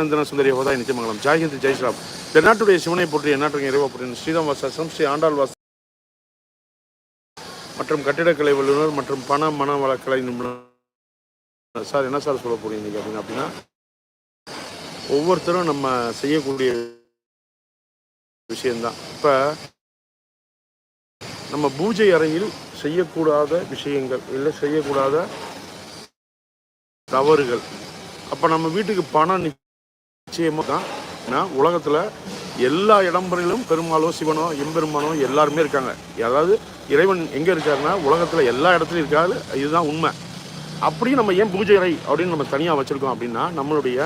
நந்தன சுந்தரி ஹோதா நிச்சயமங்கலம் ஜாய்ஹிந்த் ஜெய்ஸ்ராம் தென்னாட்டுடைய சிவனை போற்றி எந்நாட்டுக்கு இறைவா போற்றி ஸ்ரீராம் வாசம் ஸ்ரீ ஆண்டாள் வாசம் மற்றும் கட்டிடக்கலை வல்லுநர் மற்றும் பண மன வளக்கலை நிபுணர். சார் என்ன சார் சொல்ல போறீங்க இன்னைக்கு அப்படின்னு அப்படின்னா ஒவ்வொருத்தரும் நம்ம செய்யக்கூடிய விஷயம்தான். இப்போ நம்ம பூஜை அறையில் செய்யக்கூடாத விஷயங்கள் இல்லை செய்யக்கூடாத தவறுகள். அப்போ நம்ம வீட்டுக்கு பணம் நிச்சயமாக தான். ஏன்னா உலகத்தில் எல்லா இடம்பறையிலும் பெருமாளோ சிவனோ எம்பெருமானோ எல்லாருமே இருக்காங்க. அதாவது இறைவன் எங்கே இருக்காருன்னா உலகத்தில் எல்லா இடத்துலையும் இருக்காது இதுதான் உண்மை. அப்படியும் நம்ம ஏன் பூஜை அறை அப்படின்னு நம்ம தனியாக வச்சுருக்கோம் அப்படின்னா நம்மளுடைய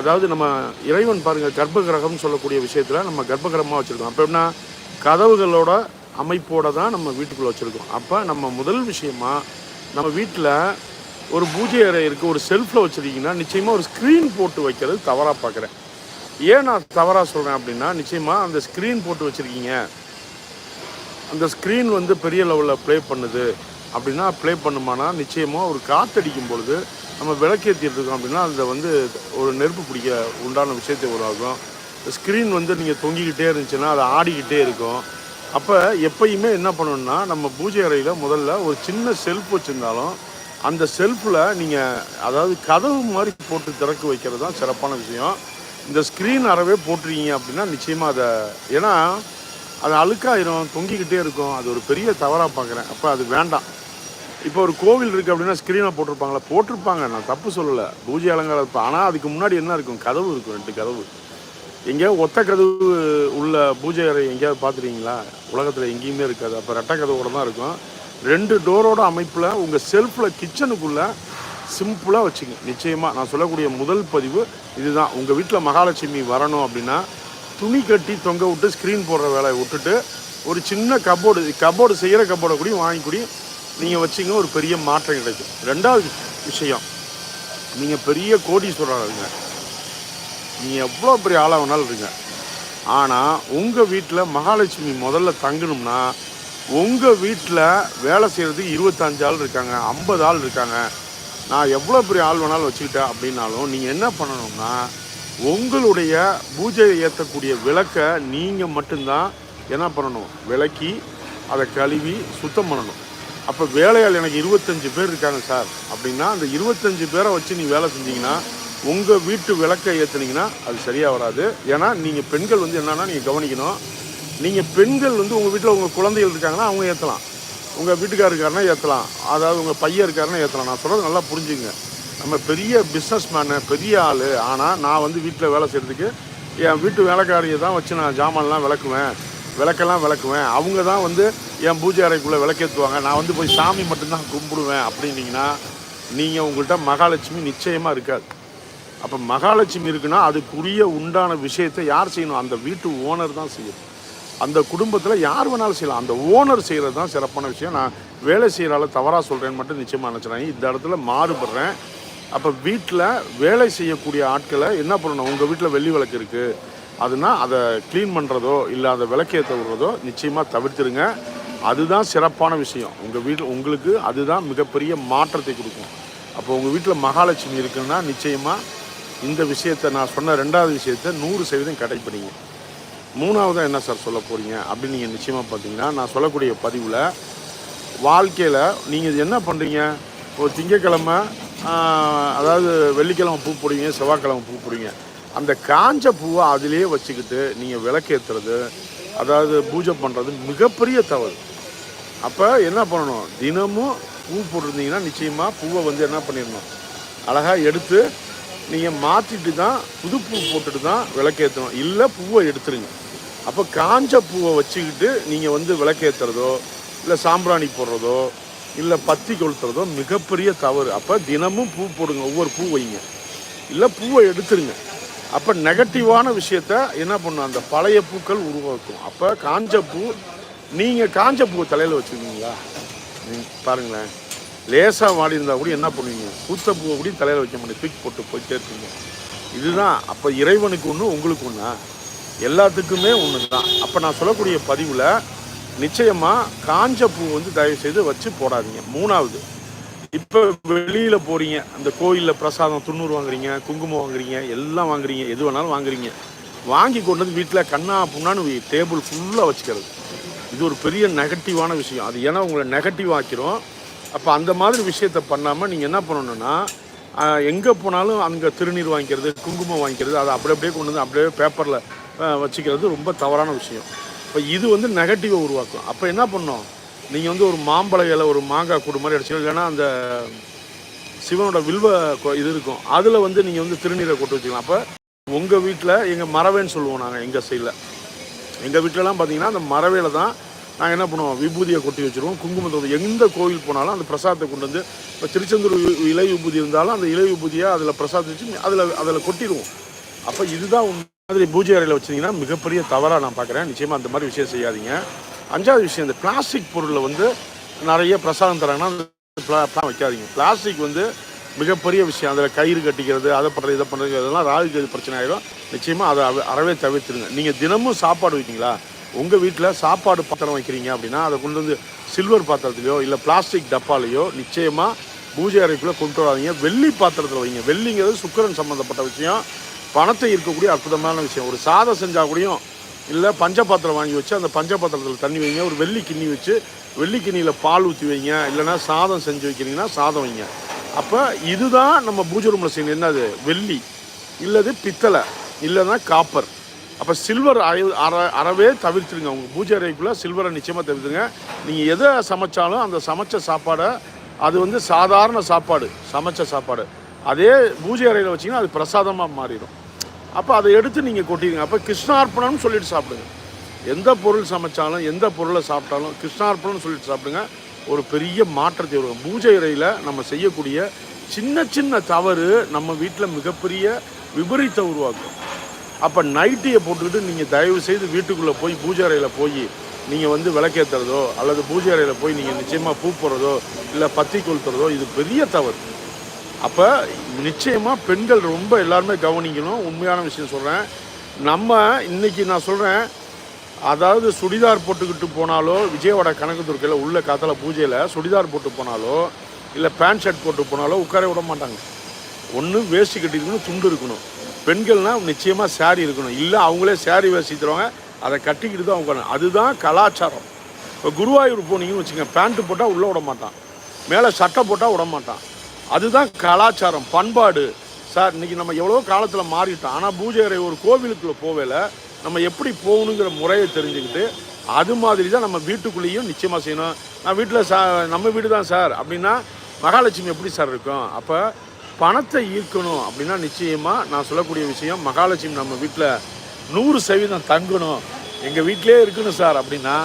அதாவது நம்ம இறைவன் பாருங்கள் கர்ப்ப கிரகம்னு சொல்லக்கூடிய விஷயத்தில் நம்ம கர்ப்பகிரகமாக வச்சுருக்கோம். அப்போ எப்படின்னா கதவுகளோட அமைப்போடு தான் நம்ம வீட்டுக்குள்ளே வச்சுருக்கோம். அப்போ நம்ம முதல் விஷயமா நம்ம வீட்டில் ஒரு பூஜை அறை இருக்குது ஒரு செல்ஃபில் வச்சுருக்கீங்கன்னா நிச்சயமாக ஒரு ஸ்க்ரீன் போட்டு வைக்கிறது தவறாக பார்க்குறேன். ஏன் நான் தவறாக சொல்கிறேன் அப்படின்னா நிச்சயமாக அந்த ஸ்க்ரீன் போட்டு வச்சுருக்கீங்க. அந்த ஸ்க்ரீன் வந்து பெரிய லெவலில் ப்ளே பண்ணுது. அப்படின்னா ப்ளே பண்ணுமானா நிச்சயமாக ஒரு காற்றடிக்கும் பொழுது நம்ம விளக்கேற்றிட்டு இருக்கோம் அப்படின்னா அதில் வந்து ஒரு நெருப்பு பிடிக்க உண்டான விஷயத்தை உருவாகும் ஸ்க்ரீன் வந்து நீங்கள் தொங்கிக்கிட்டே இருந்துச்சுன்னா அது ஆடிக்கிட்டே இருக்கும். அப்போ எப்பயுமே என்ன பண்ணணும்னா நம்ம பூஜை அறையில் முதல்ல ஒரு சின்ன செல்ஃப் வச்சுருந்தாலும் அந்த செல்ஃபில் நீங்கள் அதாவது கதவு மாதிரி போட்டு திறக்க வைக்கிறது தான் சிறப்பான விஷயம். இந்த ஸ்க்ரீன் அறவே போட்டிருக்கீங்க அப்படின்னா நிச்சயமாக அதை ஏன்னா அது அழுக்காயிரும் தொங்கிக்கிட்டே இருக்கும். அது ஒரு பெரிய தவறாக பார்க்குறேன் அப்போ அது வேண்டாம். இப்போ ஒரு கோவில் இருக்குது அப்படின்னா ஸ்க்ரீனை போட்டிருப்பாங்களா? போட்டிருப்பாங்க. நான் தப்பு சொல்லலை. பூஜை அலங்காரம் இருப்பேன் ஆனால் அதுக்கு முன்னாடி என்ன இருக்கும்? கதவு இருக்கும் ரெண்டு கதவு. எங்கேயாவது ஒத்த கதவு உள்ள பூஜை அறை எங்கேயாவது பார்த்துருக்கீங்களா? உலகத்தில் எங்கேயுமே இருக்காது. அப்போ ரெட்டை கதவோட தான் இருக்கும். ரெண்டு டோரோட அமைப்பில் உங்கள் செல்ஃபில் கிச்சனுக்குள்ளே சிம்பிளாக வச்சுங்க. நிச்சயமாக நான் சொல்லக்கூடிய முதல் பதிவு இதுதான். உங்கள் வீட்டில் மகாலட்சுமி வரணும் அப்படின்னா துணி கட்டி தொங்க விட்டு ஸ்க்ரீன் போடுற வேலையை விட்டுட்டு ஒரு சின்ன கபோர்டு கபோர்டு செய்கிற கபோர்டை கூட வாங்கி கூடி. நீங்கள் வச்சிங்க ஒரு பெரிய மாற்றம் கிடைக்கும். ரெண்டாவது விஷயம் நீங்கள் பெரிய கோடி இருங்க. நீங்கள் எவ்வளோ பெரிய ஆளாக வேணாலும் இருங்க. ஆனால் உங்கள் வீட்டில் மகாலட்சுமி முதல்ல தங்கணும்னா உங்கள் வீட்டில் வேலை செய்கிறதுக்கு இருபத்தஞ்சு ஆள் இருக்காங்க ஐம்பது ஆள் இருக்காங்க. நான் எவ்வளோ பெரிய ஆள் வேணாலும் வச்சுக்கிட்டேன் அப்படின்னாலும் நீங்கள் என்ன பண்ணணும்னா உங்களுடைய பூஜை ஏற்றக்கூடிய விளக்கை நீங்கள் மட்டும்தான் என்ன பண்ணணும்? விளக்கி அதை கழுவி சுத்தம் பண்ணணும். அப்போ வேலையால் எனக்கு இருபத்தஞ்சு பேர் இருக்காங்க சார். அப்படின்னா அந்த இருபத்தஞ்சு பேரை வச்சு நீ வேலை செஞ்சீங்கன்னா உங்கள் வீட்டு விளக்கை ஏற்றுனீங்கன்னா அது சரியாக வராது. ஏன்னா நீங்கள் பெண்கள் வந்து என்னென்னா நீங்கள் கவனிக்கணும் நீங்கள் பெண்கள் வந்து உங்கள் வீட்டில் உங்கள் குழந்தைகள் இருக்காங்கன்னா அவங்க ஏற்றலாம் உங்கள் வீட்டுக்கார் இருக்காருன்னா ஏற்றலாம் அதாவது உங்கள் பையன் இருக்காருன்னா ஏற்றலாம் நான் சொல்கிறது நல்லா புரிஞ்சுங்க. நம்ம பெரிய பிஸ்னஸ் மேனு பெரிய ஆள். ஆனால் நான் வந்து வீட்டில் வேலை செய்கிறதுக்கு என் வீட்டு வேலைக்காரியை தான் வச்சு நான் ஜாமான்லாம் விளக்குவேன். விளக்கெல்லாம் விளக்குவேன். அவங்க தான் வந்து என் பூஜை அறைக்குள்ளே விளக்கேற்றுவாங்க நான் வந்து போய் சாமி மட்டும்தான் கும்பிடுவேன் அப்படின்னீங்கன்னா நீங்கள் உங்கள்கிட்ட மகாலட்சுமி நிச்சயமாக இருக்காது. அப்போ மகாலட்சுமி இருக்குன்னா அதுக்குரிய உண்டான விஷயத்தை யார் செய்யணும்? அந்த வீட்டு ஓனர் தான் செய்யணும். அந்த குடும்பத்தில் யார் வேணாலும் செய்யலாம். அந்த ஓனர் செய்கிறது தான் சிறப்பான விஷயம். நான் வேலை செய்கிறால தவறாக சொல்கிறேன்னு மட்டும் நிச்சயமாக நினச்சிடாங்க இந்த இடத்துல மாறுபடுறேன். அப்போ வீட்டில் வேலை செய்யக்கூடிய ஆட்களை என்ன பண்ணணும்? உங்கள் வீட்டில் வெள்ளி விளக்கு இருக்குது அதுனா அதை க்ளீன் பண்ணுறதோ இல்லை அதை விளக்கேற்ற விடுறதோ நிச்சயமாக தவிர்த்துருங்க. அதுதான் சிறப்பான விஷயம். உங்கள் வீட்டில் உங்களுக்கு அதுதான் மிகப்பெரிய மாற்றத்தை கொடுக்கும். அப்போ உங்கள் வீட்டில் மகாலட்சுமி இருக்குன்னா நிச்சயமாக இந்த விஷயத்தை நான் சொன்ன ரெண்டாவது விஷயத்தை நூறு சதவீதம் கடைப்பிடிங்க மூணாவதாக என்ன சார் சொல்ல போகிறீங்க அப்படின்னு நீங்கள் நிச்சயமாக பார்த்தீங்கன்னா நான் சொல்லக்கூடிய பதிவில் வாழ்க்கையில் நீங்கள் என்ன பண்ணுறீங்க ஒரு திங்கக்கிழமை அதாவது வெள்ளிக்கிழமை பூ போடுவீங்க செவ்வாய்க்கிழமை பூ போடுவீங்க. அந்த காஞ்ச பூவை அதிலேயே வச்சுக்கிட்டு நீங்கள் விளக்கேற்றுறது அதாவது பூஜை பண்ணுறது மிகப்பெரிய தவறு. அப்போ என்ன பண்ணணும்? தினமும் பூ போட்டிருந்தீங்கன்னா நிச்சயமாக பூவை வந்து என்ன பண்ணிடணும்? அழகாக எடுத்து நீங்கள் மாற்றிட்டு தான் புது பூ போட்டுட்டு தான் விளக்கேற்றணும் இல்லை பூவை எடுத்துருங்க. அப்போ காஞ்ச பூவை வச்சுக்கிட்டு நீங்கள் வந்து விளக்கேற்றுறதோ இல்லை சாம்பிராணி போடுறதோ இல்லை பத்தி கொளுத்துறதோ மிகப்பெரிய தவறு. அப்போ தினமும் பூ போடுங்க ஒவ்வொரு பூ வைங்க. இல்லை பூவை எடுத்துருங்க. அப்போ நெகட்டிவான விஷயத்த என்ன பண்ணும்? அந்த பழைய பூக்கள் உருவாக்கும். அப்போ காஞ்ச பூ நீங்கள் காஞ்ச பூவை தலையில் வச்சுருக்கீங்களா? பாருங்களேன். லேசாக வாடி இருந்தால் கூட என்ன பண்ணுவீங்க? பூத்த பூவை கூட தலையில் வைக்க மாட்டேன் தூக்கி போட்டு போயிட்டே இருக்கீங்க இதுதான். அப்போ இறைவனுக்கு ஒன்று உங்களுக்கு ஒன்றா எல்லாத்துக்குமே ஒன்று தான் அப்போ நான் சொல்லக்கூடிய பதிவில் நிச்சயமாக காஞ்ச பூ வந்து தயவு செய்து வச்சு போடாதீங்க. மூணாவது இப்போ வெளியில் போகிறீங்க அந்த கோயிலில் பிரசாதம் துண்ணூறு வாங்குறீங்க குங்குமம் வாங்குறீங்க எல்லாம் வாங்குறீங்க எது வேணாலும் வாங்குறீங்க. வாங்கி கொண்டு வந்து வீட்டில் கண்ணா புண்ணான்னு டேபிள் ஃபுல்லாக வச்சுக்கிறது. இது ஒரு பெரிய நெகட்டிவான விஷயம். அது ஏன்னா உங்களை நெகட்டிவ் ஆக்கிரும். அப்போ அந்த மாதிரி விஷயத்த பண்ணாமல் நீங்கள் என்ன பண்ணணும்னா எங்கே போனாலும் அங்கே திருநீர் வாங்கிக்கிறது குங்குமம் வாங்கிக்கிறது அதை அப்படி அப்படியே கொண்டு வந்து அப்படியே பேப்பரில் வச்சுக்கிறது ரொம்ப தவறான விஷயம். இப்போ இது வந்து நெகட்டிவை உருவாக்கும். அப்போ என்ன பண்ணோம் நீங்கள் வந்து ஒரு மாம்பழ இலை ஒரு மாங்காய் கூடு மாதிரி அடிச்சிடும் இல்லைன்னா அந்த சிவனோட வில்வ கொ- இது இருக்கும். அதில் வந்து நீங்கள் வந்து திருநீரை கொட்டு வச்சுக்கலாம். அப்போ உங்கள் வீட்டில் எங்கள் மரவேன்னு சொல்லுவோம் நாங்கள் எங்கள் சைடில். எங்கள் வீட்டிலலாம் பார்த்தீங்கன்னா அந்த மரவேல தான் நாங்கள் என்ன பண்ணுவோம்? விபூதியை கொட்டி வச்சுருவோம். குங்குமத்தை எந்த கோயில் போனாலும் அந்த பிரசாதத்தை கொண்டு வந்து இப்போ திருச்செந்தூர் இலை விபூதி இருந்தாலும் அந்த இலை விபூதியை அதில் பிரசாதிச்சு வச்சு அதில் அதில் கொட்டிடுவோம். அப்போ இதுதான் உண்மை. மாதிரி பூஜை அறையில் வச்சிங்கன்னா மிகப்பெரிய தவறாக நான் பார்க்குறேன். நிச்சயமாக அந்த மாதிரி விஷயம் செய்யாதீங்க. அஞ்சாவது விஷயம் இந்த பிளாஸ்டிக் பொருளில் வந்து நிறைய பிரசாதம் தராங்கன்னா அந்த வைக்காதீங்க. பிளாஸ்டிக் வந்து மிகப்பெரிய விஷயம். அதில் கயிறு கட்டிக்கிறது அதை பண்ணுறது இதை பண்ணுறது இதெல்லாம் ராகுக்கு பிரச்சனை ஆகிடும் நிச்சயமாக அதை அறவே தவிர்த்துருங்க. நீங்கள் தினமும் சாப்பாடு வைக்கீங்களா உங்கள் வீட்டில் சாப்பாடு பாத்திரம் வைக்கிறீங்க அப்படின்னா அதை கொண்டு வந்து சில்வர் பாத்திரத்துலையோ இல்லை பிளாஸ்டிக் டப்பாலையோ நிச்சயமாக பூஜை அறைக்குள்ளே கொண்டு வராதீங்க. வெள்ளி பாத்திரத்தில் வைங்க. வெள்ளிங்கிறது சுக்கிரன் சம்மந்தப்பட்ட விஷயம். பணத்தை இருக்கக்கூடிய அற்புதமான விஷயம். ஒரு சாதம் செஞ்சால் கூடயும் இல்லை பஞ்ச பாத்திரம் வாங்கி வச்சு அந்த பஞ்ச பாத்திரத்தில் தண்ணி வைங்க. ஒரு வெள்ளி கிண்ணி வச்சு வெள்ளி கிண்ணியில் பால் ஊற்றி வைங்க. இல்லைன்னா சாதம் செஞ்சு வைக்கிறீங்கன்னா சாதம் வைங்க. அப்போ இதுதான் நம்ம பூஜை ரூமில் செய்யணும். என்னது? வெள்ளி. இல்லது பித்தளை. இல்லைன்னா காப்பர். அப்போ சில்வர் அறை- அற அறவே தவிர்த்துருங்க. உங்கள் பூஜை அறைக்குள்ளே சில்வரை நிச்சயமாக தவிர்த்துங்க நீங்கள் எதை சமைச்சாலும் அந்த சமைச்ச சாப்பாடை அது வந்து சாதாரண சாப்பாடு சமைச்ச சாப்பாடு. அதே பூஜை அறையில் வச்சிங்கன்னா அது பிரசாதமாக மாறிடும். அப்போ அதை எடுத்து நீங்கள் கொட்டிடுங்க. அப்போ கிருஷ்ணார்ப்பணம்னு சொல்லிட்டு சாப்பிடுங்க. எந்த பொருள் சமைச்சாலும் எந்த பொருளை சாப்பிட்டாலும் கிருஷ்ணார்ப்பணம்னு சொல்லிட்டு சாப்பிடுங்க. ஒரு பெரிய மாற்றத்தை வரும் பூஜை அறையில் நம்ம செய்யக்கூடிய சின்ன சின்ன தவறு நம்ம வீட்டில் மிகப்பெரிய விபரீத்தை உருவாக்கும். அப்போ நைட்டியை போட்டுக்கிட்டு நீங்கள் தயவு செய்து வீட்டுக்குள்ளே போய் பூஜை அறையில் போய் நீங்கள் வந்து விளக்கேற்றுறதோ அல்லது பூஜை அறையில் போய் நீங்கள் நிச்சயமாக பூ போடுறதோ இல்லை பத்தி கொளுத்துறதோ இது பெரிய தவறு. அப்போ நிச்சயமாக பெண்கள் ரொம்ப எல்லாருமே கவனிக்கணும். உண்மையான விஷயம் சொல்கிறேன் நம்ம இன்றைக்கி நான் சொல்கிறேன் அதாவது சுடிதார் போட்டுக்கிட்டு போனாலோ விஜயவாடா கணக்கு துர்க்கையில் உள்ள காத்தால பூஜையில் சுடிதார் போட்டு போனாலோ இல்லை பேண்ட் ஷர்ட் போட்டு போனாலோ உட்கார விட மாட்டாங்க. ஒன்று வேஷ்டி கட்டிருக்கணும் துண்டு இருக்கணும். பெண்கள்னால் நிச்சயமாக saree இருக்கணும். இல்லை அவங்களே saree வேஷ்டி தருவாங்க அதை கட்டிக்கிட்டு தான் உட்காரணும். அதுதான் கலாச்சாரம். இப்போ குருவாயூர் போனீங்கன்னு வச்சுங்க பேண்ட்டு போட்டால் உள்ளே விட மாட்டான். மேலே சட்டை போட்டால் விட மாட்டான். அதுதான் கலாச்சாரம் பண்பாடு. சார் இன்றைக்கி நம்ம எவ்வளோ காலத்தில் மாறிட்டோம். ஆனால் பூஜை அறை ஒரு கோவிலுக்குள்ளே போவேல நம்ம எப்படி போகணுங்கிற முறையை தெரிஞ்சுக்கிட்டு அது மாதிரி தான் நம்ம வீட்டுக்குள்ளேயும் நிச்சயமாக செய்யணும். நான் வீட்டில் சா நம்ம வீடு தான் சார். அப்படின்னா மகாலட்சுமி எப்படி சார் இருக்கும்? அப்போ பணத்தை ஈர்க்கணும் அப்படின்னா நிச்சயமாக நான் சொல்லக்கூடிய விஷயம் மகாலட்சுமி நம்ம வீட்டில் நூறு சதவீதம் தங்கணும். எங்கள் வீட்டிலே இருக்கணும் சார். அப்படின்னா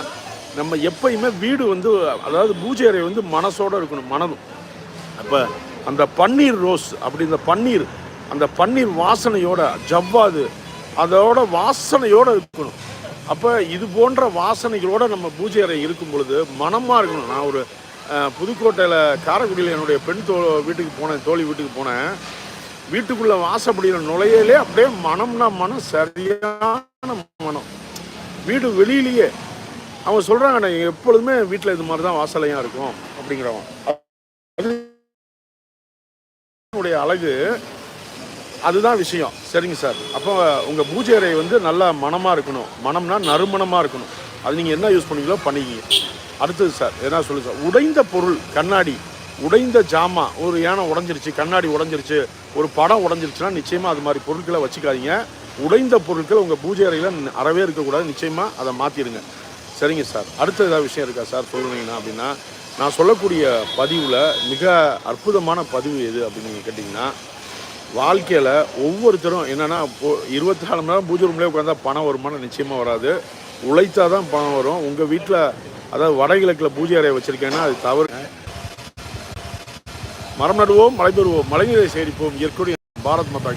நம்ம எப்பயுமே வீடு வந்து அதாவது பூஜை அறை வந்து மனசோட இருக்கணும் மனதும். அப்போ அந்த பன்னீர் ரோஸ் அப்படி இந்த பன்னீர் அந்த பன்னீர் வாசனையோட ஜவ்வாது அதோட வாசனையோடு இருக்கணும். அப்போ இது போன்ற வாசனைகளோட நம்ம பூஜை அறை இருக்கும் பொழுது மனமாக இருக்கணும். நான் ஒரு புதுக்கோட்டையில் காரைக்குடியில் என்னுடைய பெண் தோ வீட்டுக்கு போனேன் தோழி வீட்டுக்கு போனேன். வீட்டுக்குள்ளே வாசப்படியில் நுழையிலே அப்படியே மனம்னா மனம் சரியான மனம். வீடு வெளியிலேயே. அவங்க சொல்கிறாங்க நான் எப்பொழுதுமே வீட்டில் இது மாதிரி தான் வாசலையாக இருக்கும் அப்படிங்கிறவன். உடைய அழகு அதுதான் விஷயம். சரிங்க சார். அப்போ உங்கள் பூஜை அறை வந்து நல்லா மனமாக இருக்கணும். மனம்னா நறுமணமாக இருக்கணும். அது நீங்கள் என்ன யூஸ் பண்ணீங்களோ பண்ணிக்கிங்க. அடுத்தது சார் என்ன சொல்லு சார். உடைந்த பொருள் கண்ணாடி உடைந்த ஜாமான் ஒரு யானை உடஞ்சிருச்சு கண்ணாடி உடஞ்சிருச்சு ஒரு படம் உடஞ்சிருச்சுன்னா நிச்சயமாக அது மாதிரி பொருட்களை வச்சுக்காதீங்க. உடைந்த பொருட்கள் உங்கள் பூஜை அறையில் அறவே இருக்கக்கூடாது. நிச்சயமாக அதை மாற்றிடுங்க சரிங்க சார். அடுத்த ஏதாவது விஷயம் இருக்கா சார் சொல்லுவீங்கன்னா அப்படின்னா நான் சொல்லக்கூடிய பதிவில் மிக அற்புதமான பதிவு எது அப்படின்னு நீங்கள் கேட்டிங்கன்னா வாழ்க்கையில் ஒவ்வொருத்தரும் என்னென்னா இருபத்தி நாலு மணி நேரம் பூஜை ரூம்லேயே உட்காந்தா பணம் வருமானம் நிச்சயமாக வராது. உழைத்தா தான் பணம் வரும். உங்கள் வீட்டில் அதாவது வடகிழக்கில் பூஜை அறையை வச்சுருக்கேன்னா அது தவறு. மரம் நடுவோம் மழை பெறுவோம். மழைநீரை சேரிப்போம் இயற்கையுடைய பாரத் மாதா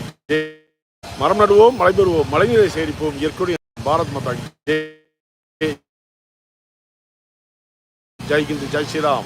மரம் நடுவோம் மழை பெறுவோம். மழைநீரை சேரிப்போம் இயற்கையுடைய பாரத் மாதா জয় কিন্তু জয় শ্রীরাম।